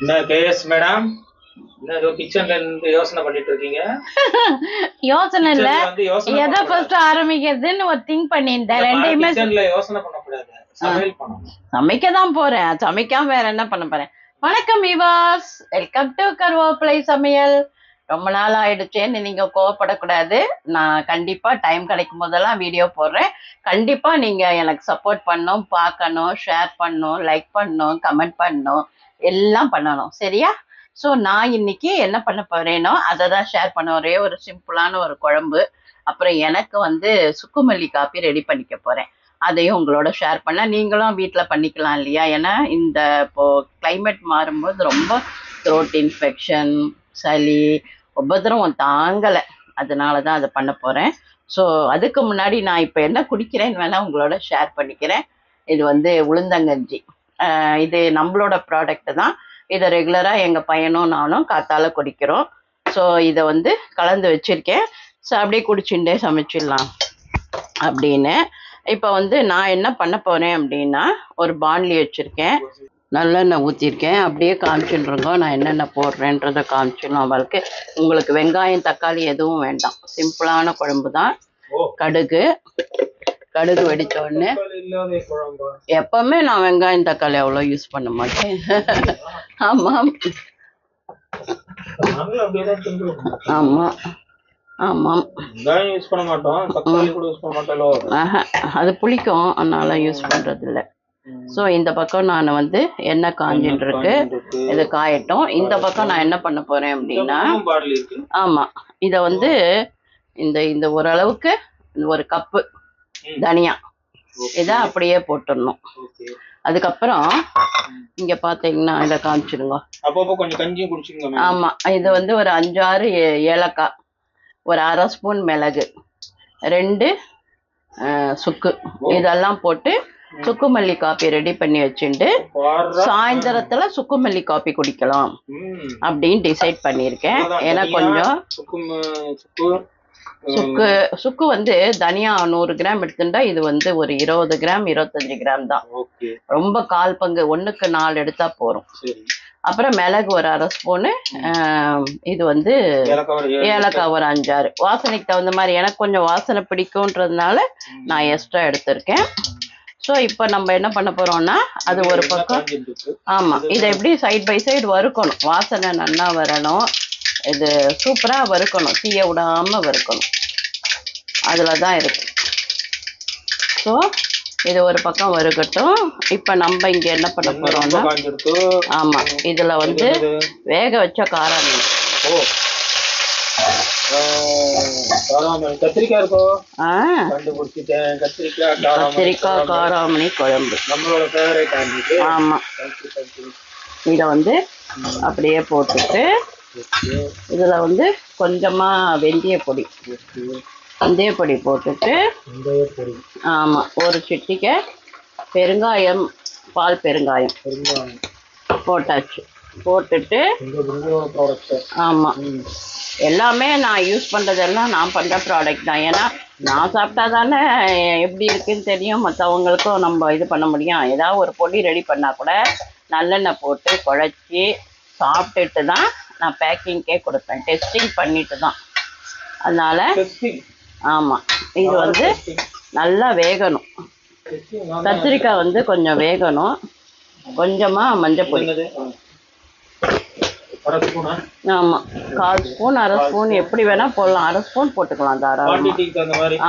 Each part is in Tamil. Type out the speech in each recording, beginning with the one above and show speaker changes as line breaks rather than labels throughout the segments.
என்ன கேஎஸ் மேடம்? யோசனை
இல்ல. எதை. ஃபர்ஸ்ட் ஆரம்பிக்கிறதுன்னு ஒரு திங்க் ரெண்டையுமே
பண்ணணும்.
சமைக்க தான் போறேன். சமைக்காம வேற என்ன பண்ண போறேன்? வணக்கம் விவாஸ். வெல்கம் டு கருவேப்பிலை சமையல். ரொம்ப நாள் ஆயிடுச்சேன்னு நீங்க கோவப்படக்கூடாது. நான் கண்டிப்பா டைம் கிடைக்கும் போதெல்லாம் வீடியோ போடுறேன். கண்டிப்பா நீங்க எனக்கு சப்போர்ட் பண்ணணும் பார்க்கணும் ஷேர் பண்ணணும் லைக் பண்ணணும் கமெண்ட் பண்ணணும். எல்லாம் பண்ணணும். சரியா? ஸோ நான் இன்னைக்கு என்ன பண்ண போறேனோ அதை தான் ஷேர் பண்ண ஒரே ஒரு சிம்பிளான ஒரு குழம்பு. அப்புறம் எனக்கு வந்து சுக்குமல்லி காப்பி ரெடி பண்ணிக்க போறேன். அதையும் உங்களோட ஷேர் பண்ண நீங்களும் வீட்டில் பண்ணிக்கலாம் இல்லையா? ஏன்னா இந்த இப்போ கிளைமேட் மாறும்போது ரொம்ப த்ரோட் இன்ஃபெக்ஷன் சளி உபதிரவம் தாங்கலை. அதனால தான் அதை பண்ண போகிறேன் ஸோ அதுக்கு முன்னாடி நான் இப்போ என்ன குடிக்கிறேன்னு வேணால் உங்களோட ஷேர் பண்ணிக்கிறேன். இது வந்து உளுந்தங்கஞ்சி. இது நம்மளோட ப்ராடக்ட் தான். இதை ரெகுலராக எங்கள் பையனும் நானும் காத்தால குடிக்கிறோம். ஸோ இதை வந்து கலந்து வச்சுருக்கேன். ஸோ அப்படியே குடிச்சுட்டே சமைச்சிடலாம் அப்படின்னு. இப்போ வந்து நான் என்ன பண்ண போகிறேன் அப்படின்னா ஒரு பாண்லி வச்சுருக்கேன். நல்லெண்ணெய் ஊற்றிருக்கேன் அப்படியே காமிச்சுருங்க நான் என்னென்ன போடுறேன்றதை காமிச்சிடலாம். அவளுக்கு உங்களுக்கு வெங்காயம் தக்காளி எதுவும் வேண்டாம். சிம்பிளான குழம்பு தான் கடுகு. கடுகு வெடிச்ச உடனே எப்பவுமே நான் வெங்காயம் தக்காளி அவ்வளோ யூஸ் பண்ண மாட்டேன். ஆமாம் ஆமாம் ஆமாம்
யூஸ் பண்ண மாட்டோம்.
அது புளிக்கும். அதனால யூஸ் பண்றது இல்ல ஸோ இந்த பக்கம் நான் வந்து எண்ணெய் காஞ்சின்னு இருக்கு இது காயட்டும். இந்த பக்கம் நான் என்ன பண்ண போறேன் அப்படின்னா
பாடல் இருக்கு.
ஆமா. இத வந்து இந்த இந்த ஓரளவுக்கு ஒரு கப்பு. தனியா. இதை அப்படியே போட்டுடணும். அதுக்கப்புறம் இங்க பாத்தீங்கன்னா இதை
கொஞ்சம் மேம்.
ஆமா. இது வந்து ஒரு அஞ்சாறு ஏலக்காய் ஒரு அரை ஸ்பூன் மிளகு ரெண்டு சுக்கு. இதெல்லாம் போட்டு சுக்குமல்லி காப்பி ரெடி பண்ணி வச்சுட்டு. சாயந்தரத்துல சுக்குமல்லி காப்பி குடிக்கலாம். அப்படின்னு டிசைட் பண்ணியிருக்கேன். ஏன்னா கொஞ்சம்
சுக்கு சுக்கு
வந்து தனியா நூறு கிராம் எடுத்துட்டா இது வந்து ஒரு இருபது கிராம் இருபத்தஞ்சு கிராம் தான். ரொம்ப கால் பங்கு ஒண்ணுக்கு நாலு எடுத்தா போறோம் அப்புறம் மிளகு ஒரு அரை ஸ்பூனு இது வந்து
ஏலக்காய் ஒரு
அஞ்சாறு. வாசனைக்கு தகுந்த மாதிரி எனக்கு கொஞ்சம் வாசனை பிடிக்கும்ன்றதுனால. நான் எக்ஸ்ட்ரா எடுத்திருக்கேன். ஸோ இப்போ நம்ம என்ன பண்ண போறோம்னா அது ஒரு பக்கம். ஆமா இதை எப்படி சைடு பை சைடு வறுக்கணும்? வாசனை நல்லா வரணும். இது சூப்பரா வறுக்கணும். தீய விடாம வறுக்கணும். அதுல தான் இருக்கு. ஸோ இது ஒரு பக்கம் வறுக்கட்டும். இப்போ நம்ம இங்க என்ன பண்ண
எண்ணெய் ரொம்ப
போறோம்னா
காஞ்சிருக்கு.
ஆமா இதுல வந்து வேக வச்ச காரம் மீன்.
ஓ. ஆஹ், காராமணி கத்திரிக்காய் காராமணி
குழம்பு.
நம்மளோட ஃபேவரட் ஆகிட்டு
ஆமா.
தேங்க்யூ தேங்க்யூ
இதை வந்து அப்படியே போட்டுட்டு இதுல வந்து கொஞ்சமா வெந்தய பொடி. வெந்தய பொடி போட்டுட்டு
பொடி.
ஆமா ஒரு சிட்டிக்கை பெருங்காயம் பால் பெருங்காயம்
பெருங்காயம்.
போட்டாச்சு. போட்டுட்டு
இந்த பிரிஞ்சோ ப்ராடக்ட்
ஆமா.
ம்.
எல்லாமே நான் யூஸ் பண்றதெல்லாம் நான் பண்ற ப்ராடக்ட் தான். ஏன்னா நான் சாப்பிட்டா தானே எப்படி இருக்குன்னு தெரியும். மற்றவங்களுக்கும் நம்ம இது பண்ண முடியும். ஏதாவது ஒரு பொடி ரெடி பண்ணா கூட நல்லெண்ணெய் போட்டு குழச்சி சாப்பிட்டுட்டு தான் நான் பேக்கிங்க்கே கொடுப்பேன். டெஸ்டிங் பண்ணிட்டு தான் அதனால ஆமாம் இது வந்து நல்லா வேகணும். கத்திரிக்காய் வந்து கொஞ்சம் வேகணும். கொஞ்சமாக மஞ்சள் பொடி. ஆமாம் கால் ஸ்பூன் அரை ஸ்பூன் எப்படி வேணால் போடலாம். அரை ஸ்பூன் போட்டுக்கலாம் தாராளமாக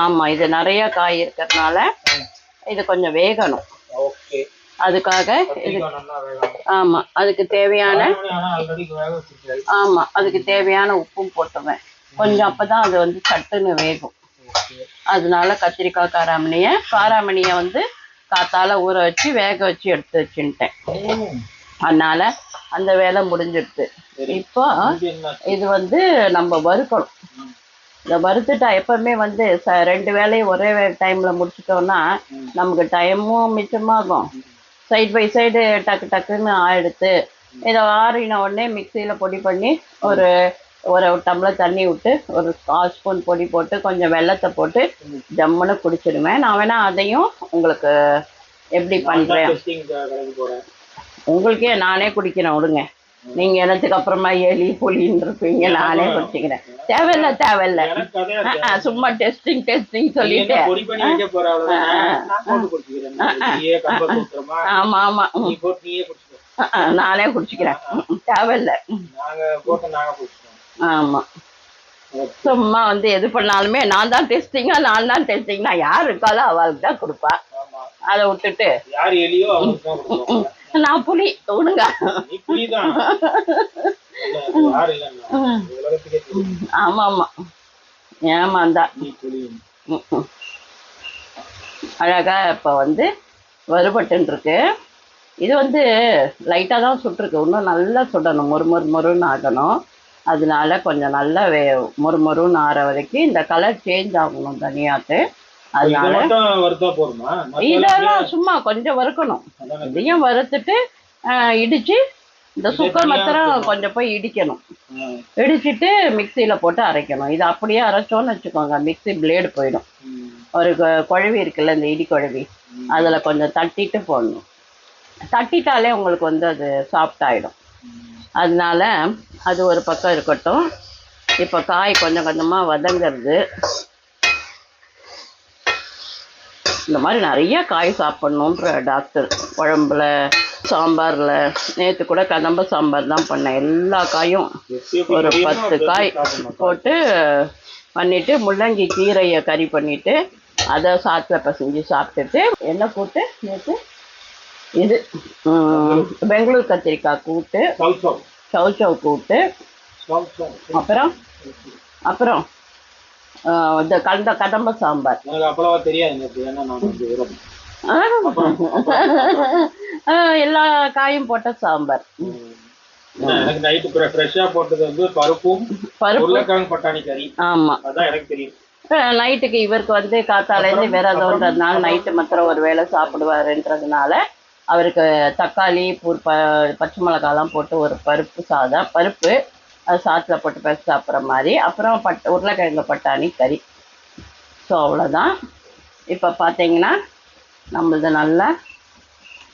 ஆமாம் இது நிறைய காய் இருக்கிறதுனால இது கொஞ்சம் வேகணும்.
ஓகே.
அதுக்காக ஆமாம் அதுக்கு தேவையான ஆமாம் அதுக்கு தேவையான உப்பும் போட்டுவேன் கொஞ்சம் அப்போ தான் அது வந்து சட்டுன்னு வேகும். அதனால கத்திரிக்காய் காராமணியை காராமணியை வந்து காத்தால ஊற வச்சு வேக வச்சு எடுத்து வச்சுட்டேன் அதனால அந்த வேலை முடிஞ்சிடுது. இப்போ
இது
வந்து நம்ம வறுக்கணும். இந்த வறுத்துட்டா எப்பவுமே வந்து ரெண்டு வேலையும் ஒரே டைம்ல முடிச்சிட்டோம்னா நமக்கு டைமும் மிச்சமாகும். சைடு பை சைடு டக்கு டக்குன்னு ஆயிடுத்து. இதை ஆறின உடனே மிக்சியில் பொடி பண்ணி ஒரு ஒரு டம்ளர் தண்ணி விட்டு ஒரு கால் ஸ்பூன் பொடி போட்டு கொஞ்சம் வெல்லத்தை போட்டு ஜம்முன்னு குடிச்சிடுவேன். நான் வேணா அதையும் உங்களுக்கு எப்படி பண்ணுறேன் உங்களுக்கே நானே குடிக்கிறேன் விடுங்க. நீங்க எனக்கு அப்புறமா எலி புலின்னு இருப்பீங்க? நானே குடிச்சுக்கிறேன் தேவையில்ல தேவையில்ல. சும்மா டெஸ்டிங் டெஸ்டிங் சொல்லிட்டு. ஆமா ஆமா. நானே குடிச்சுக்கிறேன். தேவையில்ல. ஆமா. சும்மா வந்து எது பண்ணாலுமே நான் தான் டெஸ்டிங்கா நான் தான் டெஸ்டிங் நான் யார் இருக்காளோ அவளுக்கு தான் கொடுப்பா அதை விட்டுட்டு நான் புலி
தெரியும்
ஆமா ஆமா. ஏமாந்தா. அழகா இப்ப வந்து வறுபட்டுன்னு இருக்கு இது வந்து லைட்டா தான் சுட்டிருக்கு. இன்னும் நல்லா சுடணும். மொறு மொறு மொறுன்னு ஆகணும். அதனால கொஞ்சம் நல்லா வே மொறு மொறுன்னு ஆற வரைக்கும் இந்த கலர் சேஞ்ச் ஆகணும் தனியாத்து.
இது
அதனால இதெல்லாம் சும்மா கொஞ்சம் வறுக்கணும். இதையும் வறுத்துட்டு இடிச்சு இந்த சுக்கர் மாத்திரம். கொஞ்சம் போய் இடிக்கணும். இடிச்சிட்டு மிக்சியில போட்டு அரைக்கணும். இது அப்படியே அரைச்சோன்னு வச்சுக்கோங்க. மிக்ஸி பிளேடு போயிடும். ஒரு குழவி இருக்குல்ல இந்த இடி குழவி. அதுல கொஞ்சம் தட்டிட்டு போடணும். தட்டிட்டாலே உங்களுக்கு வந்து அது சாஃப்ட் ஆயிடும். அதனால அது ஒரு பக்கம் இருக்கட்டும். இப்போ காய் கொஞ்சம் கொஞ்சமா வதங்கிறது. இந்த மாதிரி நிறைய காய் சாப்பிடணுன்ற டாக்டர் குழம்புல சாம்பார்ல நேற்று கூட கதம்ப சாம்பார் தான் பண்ணேன் எல்லா காயும் ஒரு பத்து காய். போட்டு பண்ணிட்டு முள்ளங்கி கீரையை கறி பண்ணிட்டு அதை சாத்தில் பசஞ்சு சாப்பிட்டுட்டு என்ன கூட்டு நேற்று இது பெங்களூர் கத்திரிக்காய் கூட்டு
சவு சவு.
சவு சவு கூட்டு. அப்புறம் அப்புறம் இந்த கந்த கதம்ப சாம்பார்.
தெரியாது
ஆ, எல்லா காயும் போட்ட சாம்பார்.
எனக்கு நைட்டு ஃப்ரெஷ்ஷா போட்டது வந்து பருப்பும்
பருப்பு.
உருளைக்கிழங்கு பட்டாணி கறி.
ஆமா.
அதான் எனக்கு தெரியும்.
நைட்டுக்கு இவருக்கு வந்து காத்தாலேருந்து விரதம்ன்றதுனால நைட்டு மாத்திரம் ஒரு வேளை சாப்பிடுவாருன்றதுனால அவருக்கு தக்காளி பூ ப பச்சை மிளகாலாம் போட்டு ஒரு பருப்பு சாதம் பருப்பு அது சாத்தில் போட்டு பேச சாப்பிட்ற மாதிரி. அப்புறம் பட் உருளைக்கிழங்கு பட்டாணி கறி. ஸோ அவ்வளோதான் இப்போ பார்த்தீங்கன்னா நம்மளது நல்லா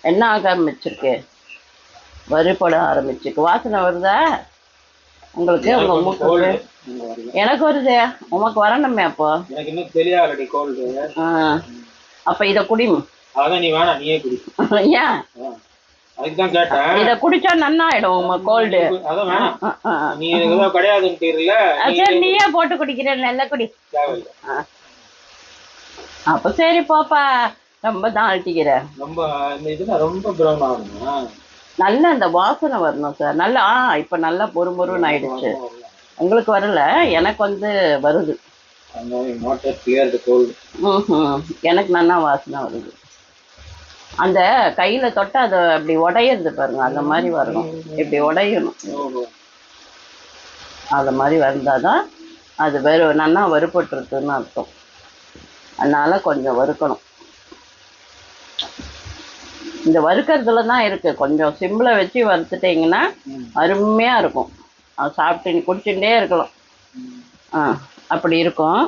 என்ன ஆக ஆரம்பிச்சிருக்கு? வறுபட ஆரம்பிச்சிருக்கு. வாசனை வருதா? உங்களுக்கு உங்க மூக்கு எனக்கு வருது உமக்கு வரணுமே அப்போ?
எனக்கு இன்னும் கோல்டு
ஆ. அப்ப இத குடி
அதான் நீ வேணாம் நீயே குடி.
ஏன்?
கேட்டேன்.
இத குடிச்சா நன்னாயிடும் உங்க கோல்டு
அதான் வேணாம். நீ
சரி நீயே போட்டு குடிக்கிற நல்ல குடி. அப்ப சரி போப்பா. ரொம்ப தான் அழட்டிக்கிற
ரொம்ப இந்த இதுல ரொம்ப
நல்ல அந்த வாசனை வரணும் சார் நல்லா இப்ப நல்லா பொறு பொறுன்னு ஆயிடுச்சு. உங்களுக்கு வரல? எனக்கு வந்து வருது. எனக்கு நல்லா வாசனை வருது. அந்த கையில தொட்டா அது அப்படி உடையிறது பாருங்க அந்த மாதிரி வரணும் இப்படி உடையணும். அது மாதிரி வந்தாதான் அது வெறும் நல்லா வறுபட்டுருக்குன்னு அர்த்தம். அதனால கொஞ்சம் வறுக்கணும். இந்த வறுக்கிறதுல தான் இருக்கு. கொஞ்சம் சிம்ல வச்சு வறுத்துட்டீங்கன்னா அருமையா இருக்கும். அது சாப்பிட்டு குடிச்சுட்டே இருக்கலாம். ஆ அப்படி இருக்கும்?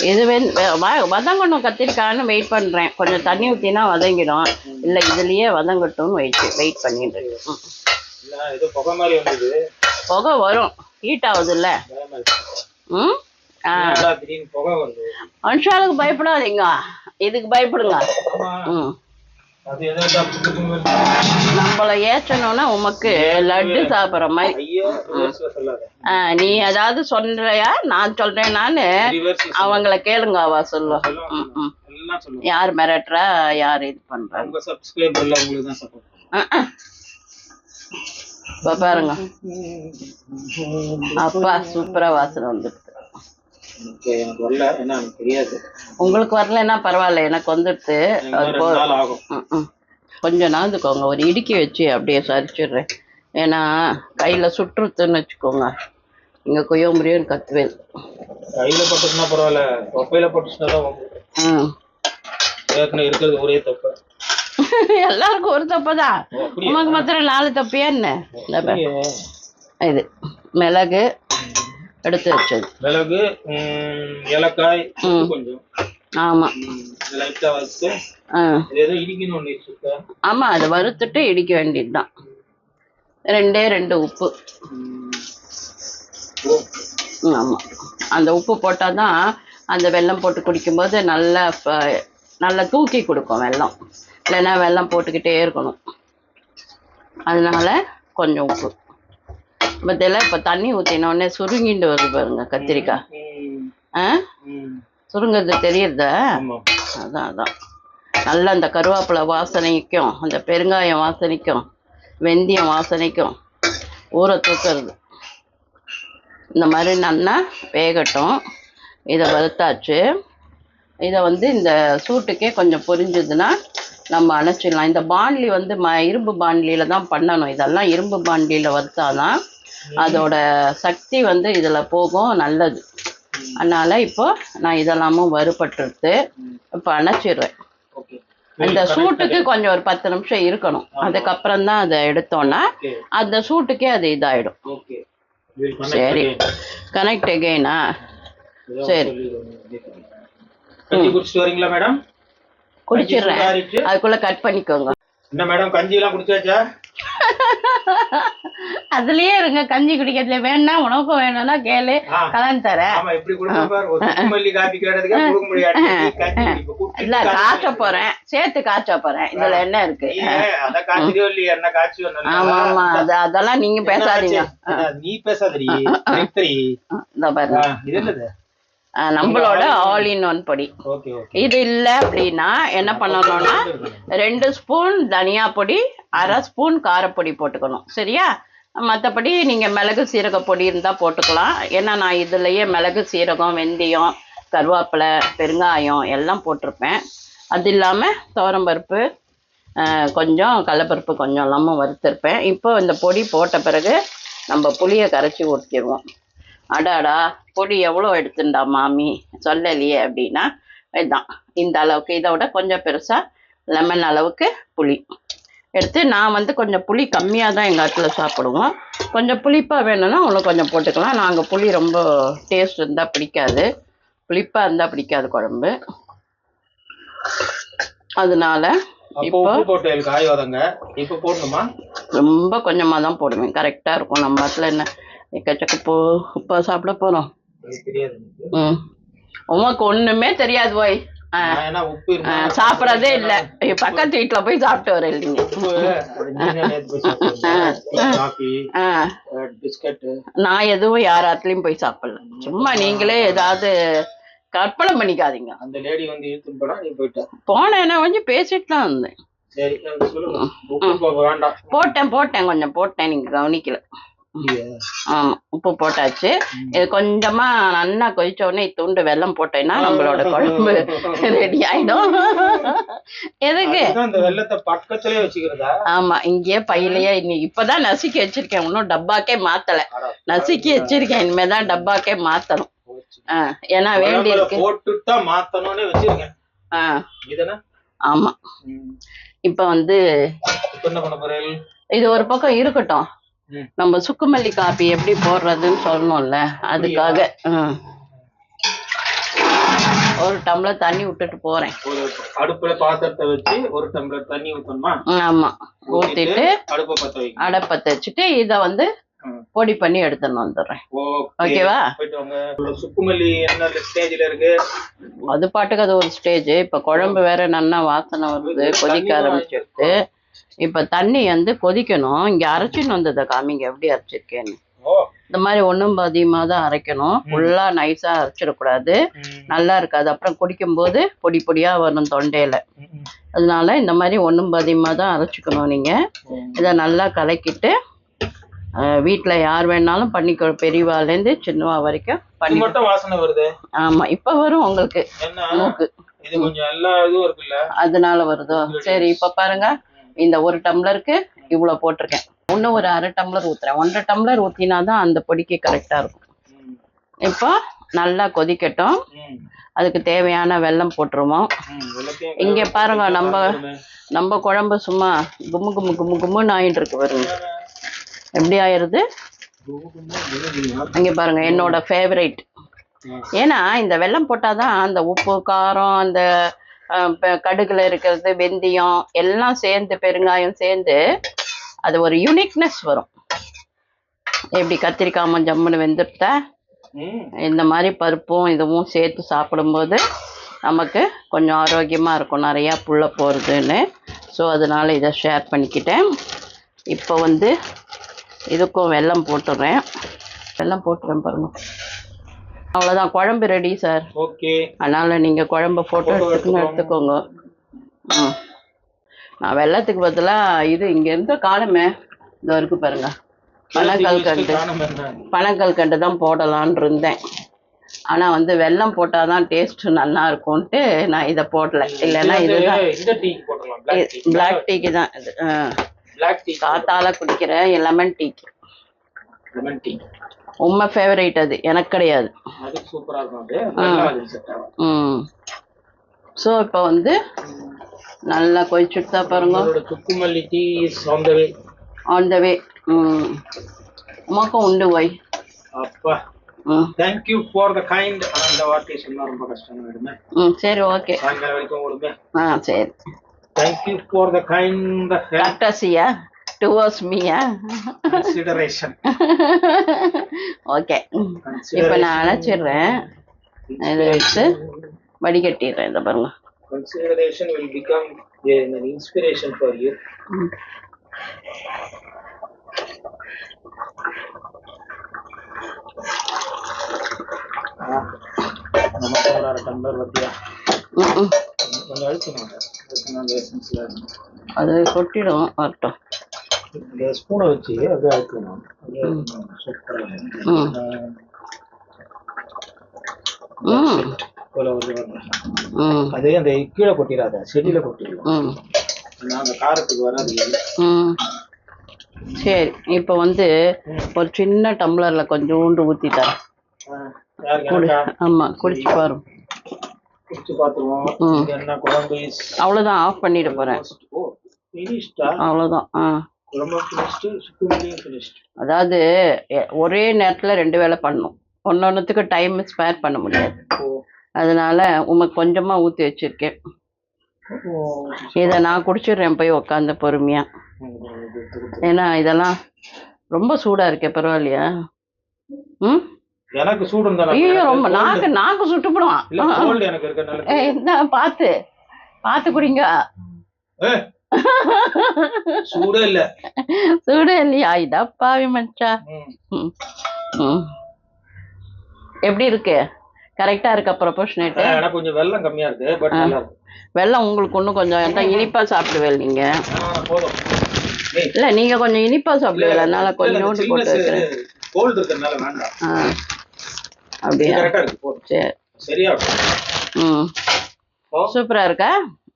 இது வதங்கணும் கத்திரிக்காய்னு வெயிட் பண்றேன். கொஞ்சம் தண்ணி ஊற்றினா வதங்கிடும். இல்லை இதுலயே வதங்கட்டும்னு வெயிட் வெயிட் பண்ணிட்டு இருக்கேன்.
புகை
வரும். ஹீட் ஆகுதுல்ல. ம்? ஆ. மனுஷாளுக்கு பயப்படாதீங்க. இதுக்கு பயப்படுங்க. ம்
அது ஏதோ தப்பு வருது.
நம்மளை ஏற்றணும்னா உமக்கு லட்டு சாப்பிட்ற மாதிரி. நீ ஏதாவது சொல்றியா? நான் சொல்றேன் நானு அவங்கள கேளுங்க அவ சொல்லுவா. ம் ம்.
எல்லாம் சொல்லுங்க.
யார் மிரட்டுறா யார் இது பண்றாங்க இப்ப பாருங்க. அப்பா சூப்பரா வாசனை வந்துடுது
ஓகே எனக்கு வரல. ஏன்னா எனக்கு தெரியாது.
உங்களுக்கு வரலைன்னா பரவாயில்ல. எனக்கு வந்துடுது
எனக்கு
அது
ரெண்டு
போ
நாள் ஆகும்.
ம், ம். கொஞ்சம் நாந்துக்கோங்க. ஒரு இடுக்கி வச்சு அப்படியே சரிச்சிடுறேன். ஏன்னா கையில சுற்றுத்துன்னு வச்சுக்கோங்க. இங்க கொய்யோமுறியும் கத்துவேல்
கையில போட்டுச்சுன்னா பரவாயில்ல. தொப்பையில போட்டுச்சுன்னா தான்.
ம்.
ஏற்கனவே இருக்கிறது ஒரே தொப்பை.
எல்லாருக்கும் ஒரு தப்பு தான்
அப்படியா?
உமக்கு மாத்திரம் நாலு தப்பியா என்ன? இந்த பாரு.
அப்படியே.
இது மிளகு எடுத்து வச்சது.
மிளகு ஏலக்காய் கொஞ்சம்.
ஆமா. ஆமா அதை வறுத்துட்டு இடிக்க வேண்டியதுதான். ரெண்டே ரெண்டு உப்பு. ஆமா. அந்த உப்பு போட்டால் தான் அந்த வெல்லம் போட்டு குடிக்கும்போது நல்லா நல்லா தூக்கி கொடுக்கும் வெல்லம். இல்லைன்னா வெல்லம் போட்டுக்கிட்டே இருக்கணும். அதனால கொஞ்சம் உப்பு. பத்தியில் இப்போ தண்ணி ஊற்றினோடனே சுருங்கிட்டு வருது பாருங்க கத்திரிக்காய். ஆ. சுருங்குறது தெரியுதா?
ஆமா.
அதான் அதான். நல்லா அந்த கருவேப்பிலை வாசனைக்கும் அந்த பெருங்காயம் வாசனைக்கும் வெந்தயம் வாசனைக்கும் ஊற தூக்கிறது. இந்த மாதிரி நல்லா வேகட்டும். இதை வறுத்தாச்சு. இதை வந்து இந்த சூட்டுக்கே கொஞ்சம் பொரிஞ்சதுன்னா நம்ம அணைச்சிடலாம். இந்த பாண்ட்லி வந்து ம இரும்பு பாண்ட்லியில் தான் பண்ணணும். இதெல்லாம் இரும்பு பாண்ட்லியில் வறுத்தாதான் அதோட சக்தி வந்து இதில் போகும் நல்லது. அதனால இப்போ நான் இதெல்லாமும் வறுபட்டுருது இப்போ அணைச்சிடுறேன். அந்த சூட்டுக்கு கொஞ்சம் ஒரு பத்து நிமிஷம் இருக்கணும். அதுக்கப்புறம் தான் அதை எடுத்தோன்னா அந்த சூட்டுக்கே அது இதாயிடும். சரி. கனெக்ட் எகெயினா சரி. குடிச்சிடுறேன். அதுக்குள்ள கட் பண்ணிக்கோங்க.
என்ன மேடம் கஞ்சி எல்லாம் குடிச்சாச்சா?
அதுலயே இருங்க கஞ்சி குடிக்கிறதுல வேணா உனக்கும் வேணும்னா கேளு. கலந்து தரேன் இல்ல காய்ச்ச போறேன். சேர்த்து காய்ச்ச போறேன். இதுல என்ன இருக்கு? ஆமா ஆமா. அது அதெல்லாம் நீங்க பேசாதீங்க.
நீ பேசாதடி.
நம்மளோட ஆல் இன் ஒன் பொடி. இது இல்ல அப்படின்னா என்ன பண்ணணும்னா ரெண்டு ஸ்பூன் தனியா பொடி அரை ஸ்பூன் காரப்பொடி போட்டுக்கணும். சரியா? மற்றபடி நீங்கள் மிளகு சீரக பொடி இருந்தால் போட்டுக்கலாம். ஏன்னா நான் இதுலயே மிளகு சீரகம் வெந்தயம் கருவேப்பிலை பெருங்காயம் எல்லாம் போட்டிருப்பேன். அது இல்லாமல் துவரம்பருப்பு கொஞ்சம் கடலப்பருப்பு கொஞ்சம் எல்லாமும் வறுத்திருப்பேன். இப்போ இந்த பொடி போட்ட பிறகு நம்ம புளியை கரைச்சி ஊற்றிடுவோம் அடாடா பொடி எவ்வளோ எடுத்துண்டா மாமி? சொல்லலையே அப்படின்னா இதுதான் இந்த அளவுக்கு இதை விட கொஞ்சம் பெருசாக லெமன் அளவுக்கு புளி. எடுத்து நான் வந்து கொஞ்சம் புளி கம்மியாக தான் எங்கள் ஆட்டில் சாப்பிடுவோம். கொஞ்சம் புளிப்பாக வேணும்னா இன்னும் கொஞ்சம் போட்டுக்கலாம். நாங்கள் புளி ரொம்ப டேஸ்ட் இருந்தால் பிடிக்காது. புளிப்பாக இருந்தால் பிடிக்காது குழம்பு. அதனால இப்போ
போட்டு எனக்கு காய் வதங்க. இப்ப போடணுமா?
ரொம்ப கொஞ்சமாக தான் போடுவேன். கரெக்டாக இருக்கும். நம்ம ஆட்டில் என்ன எக்கச்சக்க போ உப்பா சாப்பிட போகிறோம்
எனக்கு.
ம். உமக்கு ஒன்றுமே தெரியாது போய். சாப்பிட்றதே இல்லை. பக்கத்து வீட்டில் போய் சாப்பிட்டு வர இல்லைங்க நான் எதுவும் யார் ஆத்துலயும் போய் சாப்பிடல. சும்மா நீங்களே ஏதாவது கற்பனை பண்ணிக்காதீங்க.
அந்த லேடி வந்து இழுத்துன்னு
போனேன்னா கொஞ்சம் பேசிட்டு தான்
வேண்டாம்.
போட்டேன் போட்டேன் கொஞ்சம் போட்டேன் நீங்க கவனிக்கல? ஆமா உப்பு போட்டாச்சு. இது கொஞ்சமா நல்லா கொதிச்ச உடனே துண்டு வெல்லம் போட்டேன்னா நம்மளோட குழம்பு ரெடி ஆயிடும். எதுக்கு? ஆமா இங்கேயே பையிலேயே இன்னி இப்பதான் நசுக்கி வச்சிருக்கேன். இன்னும் டப்பாக்கே மாத்தல. நசுக்கி வச்சிருக்கேன். இனிமேதான் டப்பாக்கே மாத்தணும். ஏன்னா வேண்டி இருக்கு ஆமா. இப்ப வந்து இது ஒரு பக்கம் இருக்கட்டும். நம்ம சுக்குமல்லி காப்பி எப்படி போடுறதுன்னு சொல்லணும்ல அதுக்காக. ஒரு டம்ளர் தண்ணி விட்டுட்டு போறேன்.
அடுப்புல பாத்திரத்தை வச்சு ஒரு டம்ளர் தண்ணி ஊத்தணுமா?
ஆமா. ஊத்திட்டு
அடுப்பை பத்த வைக்கணும்
அடப்பத்தை வச்சுட்டு இத வந்து. பொடி பண்ணி எடுத்துன்னு வந்துடுறேன்.
ஓகே
ஓகேவா?
சுக்குமல்லி என்ன ஸ்டேஜ்ல இருக்கு?
அது பாட்டுக்கு அது ஒரு ஸ்டேஜ். இப்ப குழம்பு வேற நல்லா வாசனை வருது கொதிக்க ஆரம்பிச்சிருச்சு இப்ப தண்ணி வந்து கொதிக்கணும். இங்க அரைச்சின்னு வந்ததை காமிங்க எப்படி அரைச்சிருக்கேன்னு. இந்த மாதிரி ஒண்ணும் பாதியமா தான் அரைக்கணும். ஃபுல்லா நைஸா அரைச்சிடக்கூடாது. நல்லா இருக்காது. அப்புறம் குடிக்கும்போது பொடி பொடியா வரும் தொண்டையில. அதனால இந்த மாதிரி ஒண்ணும் பாதியமா தான் அரைச்சிக்கணும் நீங்க. இதை நல்லா கலக்கிட்டு வீட்ல யார் வேணாலும் பண்ணிக்கோ பெரியவாலேருந்து சின்னவா வரைக்கும் பண்ணி
வாசனை வருது?
ஆமா இப்ப வரும் உங்களுக்கு. மூக்கு.
இது கொஞ்சம் எல்லா இதுவும் இருக்குல்ல?
அதனால வருதோ? சரி இப்ப பாருங்க. இந்த ஒரு டம்ளருக்கு இவ்வளோ போட்டிருக்கேன். இன்னும் ஒரு அரை டம்ளர் ஊற்றுறேன் ஒன்றரை டம்ளர் ஊற்றினா தான் அந்த பொடிக்கு கரெக்டாக இருக்கும். இப்போ நல்லா கொதிக்கட்டும். அதுக்கு தேவையான வெல்லம் போட்டுருவோம். இங்கே பாருங்க நம்ம நம்ம குழம்பு சும்மா கும்மு கும்மு கும்மு கும்முன்னு ஆயிட்டு இருக்கு பாருங்க. எப்படி ஆயிடுது இங்கே பாருங்க என்னோட ஃபேவரைட் ஏன்னா இந்த வெல்லம் போட்டாதான் அந்த உப்பு காரம் அந்த கடுகுல இருக்கிறது வெந்தயம் எல்லாம் சேர்ந்து பெருங்காயம் சேர்ந்து அது ஒரு யூனிக்னஸ் வரும். எப்படி கத்திரிக்காய் ஜம்முன்னு வெந்துட்டா இந்த மாதிரி பருப்பும் இதுவும் சேர்த்து சாப்பிடும்போது நமக்கு கொஞ்சம் ஆரோக்கியமாக இருக்கும். நிறையா புள்ள போகிறதுன்னு ஸோ அதனால் இதை ஷேர் பண்ணிக்கிட்டேன். இப்போ வந்து இதுக்கும் வெல்லம் போட்டுடுறேன் வெல்லம் போட்டுறேன் பாருங்க. அவ்வளோதான் குழம்பு ரெடி சார்
ஓகே.
அதனால் நீங்கள் குழம்பு போட்டு
Photo
எடுத்துக்கணும் எடுத்துக்கோங்க. ம். நான் வெள்ளத்துக்கு பதிலாக இது இங்கேருந்து காலமே. இதோ இருக்கு பாருங்க. பனங்கல்கண்டு பனங்கல்கண்டு தான் போடலான் இருந்தேன். ஆனால் வந்து வெல்லம் போட்டால் தான் டேஸ்ட் நல்லா இருக்கும்ன்ட்டு நான் இதை போடல. இல்லைன்னா இதுதான்.
பிளாக்
டீக்கு தான். இது ஆ.
பிளாக் டீ
காத்தால குடிக்கிற லெமன் டீக்கு
லெமன் டீ
உண்மை ஃபேவரேட் அது. எனக்கு கிடையாது. ம். ஸோ இப்போ வந்து நல்லா கொதிச்சுட்டா பாருங்க.
உங்களோட சுக்குமல்லி tea is on the way
on the way hmm. உமக்கும் உண்டு ஒய்
அப்பா. Thank you for the kind ஆனா இந்த வார்த்தையை சொன்னா ரொம்ப கஷ்டம் விடுமே
ம் சரி ஓகே
சாயங்காலம் வரைக்கும் விடுமே
ஆ சரி.
Thank you for the kind
கரெக்டாசியா towards me
consideration
okay இப்போ நான் அழைச்சிடுறேன் இதை வச்சு வடிகட்டிடுறேன் இதை பாருங்க.
Consideration will become an inspiration for you.
அது கொட்டிடும் வரட்டும்.
இந்த ஸ்பூனை வச்சு அப்படியே அழுத்தணும் அப்படியே சூப்பராக
ம். ம்.
போல வந்து வரணும்.
ம்.
அதே அந்த கீழே கொட்டிடாத செடியில கொட்டிடலாம்
ம்.
நான் அந்த காரத்துக்கு வராது.
சரி இப்போ வந்து ஒரு சின்ன டம்ளரில் கொஞ்சோண்டு ஊற்றி தரேன்
யாருக்கு
குடி
எனக்கா
ஆமாம் குடிச்சு பாரு அவ்வளோதான் ஆஃப் பண்ணிட போகிறேன்? அவ்வளோதான் ஆ. அதாவது ஒரே நேரத்தில் ரெண்டு வேளை பண்ணணும். ஒன்னொன்றுத்துக்கு டைம் ஸ்பேர் பண்ண முடியாது. அதனால உமக்கு கொஞ்சமாக ஊற்றி வச்சிருக்கேன். இதை நான் குடிச்சிடுறேன் போய் உக்காந்து பொறுமையாக
கொடுத்து.
ஏன்னா இதெல்லாம் ரொம்ப சூடாக இருக்கே பரவாயில்லையா? ம்?
எனக்கு சூடு
ஐயோ ரொம்ப. நாக்கு நாக்கு சுட்டுப்படும் பார்த்து பார்த்து குடிங்க.
சூடே இல்ல
சூடு இல்லையா இதப்பாவி மச்சா எப்படி இருக்கு கரெக்டா இருக்கா ப்ரொபோஷனேட்
கொஞ்சம் வெள்ளம் கம்மியா இருக்கு பட் நல்லா இருக்கு
வெள்ளம் உங்களுக்கு இன்னும் கொஞ்சம் இனிப்பா சாப்பிடுவேன் நீங்க இல்ல நீங்க கொஞ்சம் இனிப்பா சாப்பிடுவீங்க அதனால கொஞ்சோண்டு போட்டு வைக்கிறேன்
கோல்டு இருக்கறனால வேண்டாம்
ஆ
இது
அப்படியா
கரெக்டா இருக்கு போதும்
சரி
சரியா.
ம் சூப்பரா இருக்கா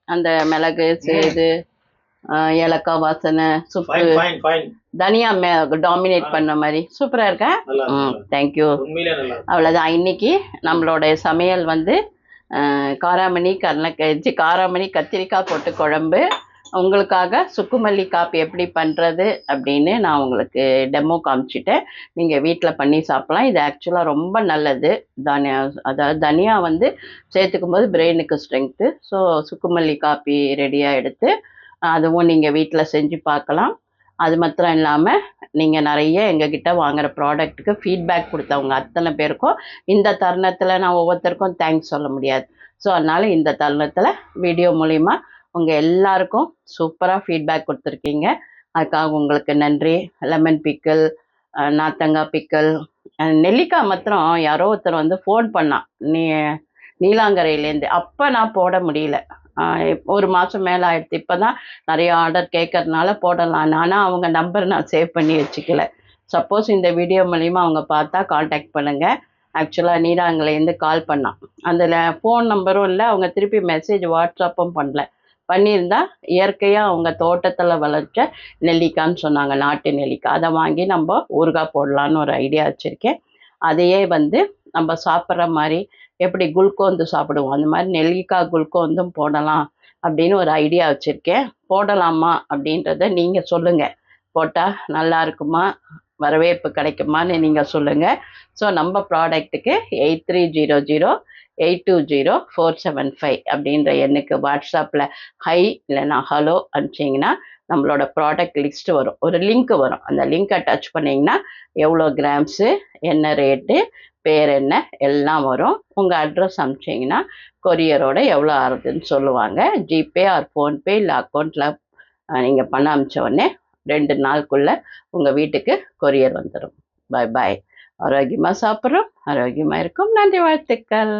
அந்த மிளகு சே- இது ஆ, ஏலக்காய் வாசனை சுப்பு
ஃபைன் ஃபைன் ஃபைன்
தனியா டாமினேட் பண்ண மாதிரி. சூப்பரா இருக்கா
நல்லா இருக்கு,
ம். தேங்க்யூ. அவ்வளோதான் இன்னைக்கு நம்மளோட சமையல் வந்து காராமணி கருணக்கஞ்சி காராமணி கத்திரிக்காய் போட்டு குழம்பு. உங்களுக்காக சுக்குமல்லி காப்பி எப்படி பண்ணுறது அப்படின்னு நான் உங்களுக்கு டெமோ காமிச்சிட்டேன். நீங்கள் வீட்டில் பண்ணி சாப்பிடலாம். இது ஆக்சுவலாக ரொம்ப நல்லது. தனியா அதாவது தனியா வந்து சேர்த்துக்கும் போது பிரெயினுக்கு ஸ்ட்ரென்த்து ஸோ சுக்குமல்லி காப்பி ரெடியாக எடுத்து அதுவும் நீங்கள் வீட்டில் செஞ்சு பார்க்கலாம் அது மாத்திரம் இல்லாமல் நீங்கள் நிறைய எங்ககிட்ட வாங்குற ப்ராடக்ட்டுக்கு ஃபீட்பேக் கொடுத்தவங்க அத்தனை பேருக்கும் இந்த தருணத்தில் நான் ஒவ்வொருத்தருக்கும் தேங்க்ஸ் சொல்ல முடியாது. ஸோ அதனால் இந்த தருணத்தில் வீடியோ மூலிமா உங்கள் எல்லாருக்கும் சூப்பராக ஃபீட்பேக் கொடுத்துருக்கீங்க. அதுக்காக உங்களுக்கு நன்றி. லெமன் பிக்கல் நாத்தங்காய் பிக்கல் நெல்லிக்காய் மாத்திரம் யாரோ ஒருத்தர் வந்து ஃபோன் பண்ணான் நீ நீலாங்கரையிலேருந்து அப்போ நான் போட முடியல. ஒரு மாதம் மேலே ஆயிடுச்சு இப்போ தான் நிறைய ஆர்டர் கேட்கறதுனால போடலாம். ஆனால் அவங்க நம்பர் நான் சேவ் பண்ணி வச்சுக்கல. சப்போஸ் இந்த வீடியோ மூலிமா அவங்க பார்த்தா காண்டாக்ட் பண்ணுங்கள் ஆக்சுவலாக நீராங்கலேருந்து கால் பண்ணான் அதில் ஃபோன் நம்பரும் இல்லை அவங்க திருப்பி மெசேஜ் வாட்ஸ்அப்பும் பண்ணல. பண்ணியிருந்தா இயற்கையாக அவங்க தோட்டத்தில் வளர்த்த நெல்லிக்கான்னு சொன்னாங்க நாட்டு நெல்லிக்காய். அதை வாங்கி நம்ம ஊறுகாய் போடலான்னு ஒரு ஐடியா வச்சுருக்கேன். அதையே வந்து நம்ம சாப்பிட்ற மாதிரி எப்படி குல்கோந்து சாப்பிடுவோம்? அந்த மாதிரி நெல்லிக்காய் குல்கோந்தும் போடலாம் அப்படின்னு ஒரு ஐடியா வச்சுருக்கேன். போடலாமா அப்படின்றத நீங்கள் சொல்லுங்கள் போட்டால் நல்லா இருக்குமா? வரவேற்பு கிடைக்குமான்னு நீங்கள் சொல்லுங்கள் ஸோ நம்ம ப்ராடக்ட்டுக்கு eight three zero zero eight two zero four seven five அப்படின்ற எண்ணுக்கு வாட்ஸ்அப்பில் ஹை இல்லைன்னா ஹலோ அனுப்பிச்சிங்கன்னா நம்மளோட ப்ராடக்ட் லிஸ்ட் வரும். ஒரு லிங்க் வரும். அந்த லிங்கை டச் பண்ணிங்கன்னா எவ்வளோ கிராம்ஸு என்ன ரேட்டு பேர் என்ன? எல்லாம் வரும். உங்கள் அட்ரஸ் அனுப்பிச்சிங்கன்னா கொரியரோட எவ்வளோ ஆகுதுன்னு சொல்லுவாங்க. ஜிபே ஆர் ஃபோன்பே இல்லை அக்கௌண்ட்டில் நீங்கள் பணம் அனுப்பிச்ச உடனே ரெண்டு நாளுக்குள்ளே உங்கள் வீட்டுக்கு கொரியர் வந்துடும் பாய் பாய் ஆரோக்கியமாக சாப்பிட்றோம். ஆரோக்கியமாக இருக்கும். நன்றி வாழ்த்துக்கள்.